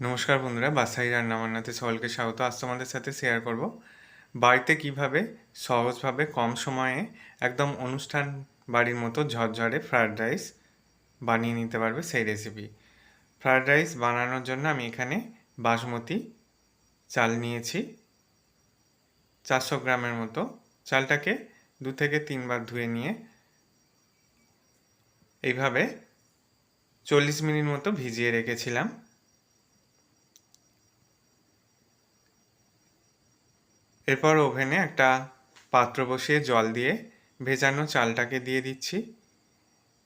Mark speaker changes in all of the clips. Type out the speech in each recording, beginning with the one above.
Speaker 1: নমস্কার বন্ধুরা বাসাই রান্নাবান্নাতে সকলকে স্বাগত। আজ তোমাদের সাথে শেয়ার করব বাড়িতে কীভাবে সহজভাবে কম সময়ে একদম অনুষ্ঠান বাড়ির মতো ঝরঝরে ফ্রায়েড রাইস বানিয়ে নিতে পারবে সেই রেসিপি ফ্রায়েড রাইস বানানোর জন্য আমি এখানে বাসমতি চাল নিয়েছি। চারশো গ্রামের মতো। চালটাকে দু থেকে তিনবার ধুয়ে নিয়ে এইভাবে চল্লিশ মিনিট মতো ভিজিয়ে রেখেছিলাম। এরপর ওভেনে একটা পাত্র বসিয়ে জল দিয়ে ভেজানো চালটাকে দিয়ে দিচ্ছি।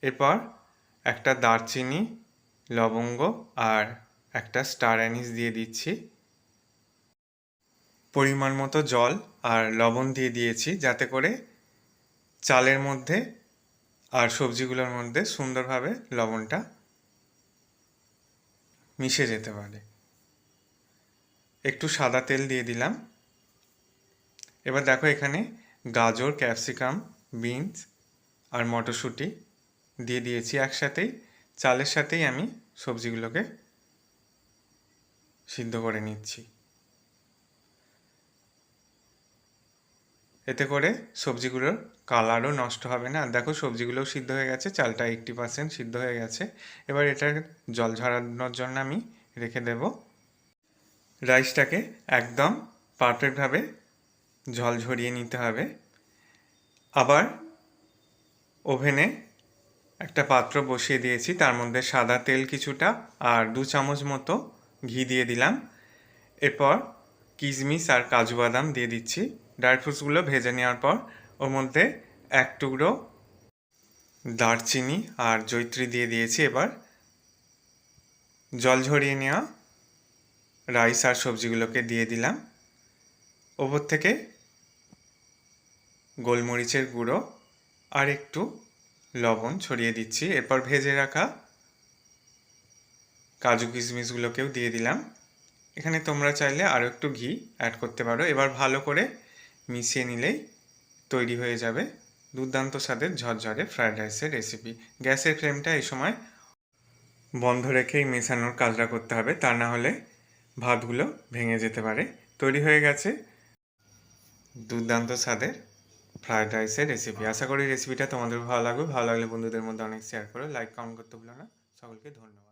Speaker 1: এরপর একটা দারচিনি, লবঙ্গ আর একটা স্টার অ্যানিস দিয়ে দিচ্ছি। পরিমাণ মতো জল আর লবণ দিয়ে দিয়েছি যাতে করে চালের মধ্যে আর সবজিগুলোর মধ্যে সুন্দরভাবে লবণটা মিশে যেতে পারে। একটু সাদা তেল দিয়ে দিলাম। এবার দেখো এখানে গাজর, ক্যাপসিকাম, বিনস আর মটরশুঁটি দিয়ে দিয়েছি একসাথেই। চালের সাথেই আমি সবজিগুলোকে সিদ্ধ করে নিচ্ছি। এতে করে সবজিগুলোর কালারও নষ্ট হবে না। আর দেখো সবজিগুলোও সিদ্ধ হয়ে গেছে, চালটা এইটটি পার্সেন্ট সিদ্ধ হয়ে গেছে। এবার এটা জল ঝরানোর জন্য আমি রেখে দেব। রাইসটাকে একদম পারফেক্টভাবে জল ঝরিয়ে নিতে হবে। আবার ওভেনে একটা পাত্র বসিয়ে দিয়েছি, তার মধ্যে সাদা তেল কিছুটা আর দু চামচ মতো ঘি দিয়ে দিলাম। এরপর কিশমিশ আর কাজু বাদাম দিয়ে দিচ্ছি। ড্রাই ফ্রুটসগুলো ভেজে নেওয়ার পর ওর মধ্যে এক টুকরো দারচিনি আর জৈত্রী দিয়ে দিয়েছি। এবার জল ঝরিয়ে নেওয়া রাইস আর সবজিগুলোকে দিয়ে দিলাম। ওপর থেকে গোলমরিচের গুঁড়ো আর একটু লবণ ছড়িয়ে দিচ্ছি। এরপর ভেজে রাখা কাজু কিশমিশগুলোকেও দিয়ে দিলাম। এখানে তোমরা চাইলে আরও একটু ঘি অ্যাড করতে পারো। এবার ভালো করে মিশিয়ে নিলেই তৈরি হয়ে যাবে দুর্দান্ত স্বাদের ঝরঝরে ফ্রায়েড রাইসের রেসিপি গ্যাসের ফ্লেমটা এই সময় বন্ধ রেখেই মেশানোর কাজটা করতে হবে, তা না হলে ভাতগুলো ভেঙে যেতে পারে। তৈরি হয়ে গেছে। দুর্দান্ত স্বাদের ফ্রায়েড রাইসের রেসিপি আশা করি রেসিপিটা তোমাদের ভালো লাগবে। ভালো লাগলে বন্ধুদের মধ্যে অনেক শেয়ার করো। লাইক কমেন্ট করতে ভুলো না। সকলকে ধন্যবাদ।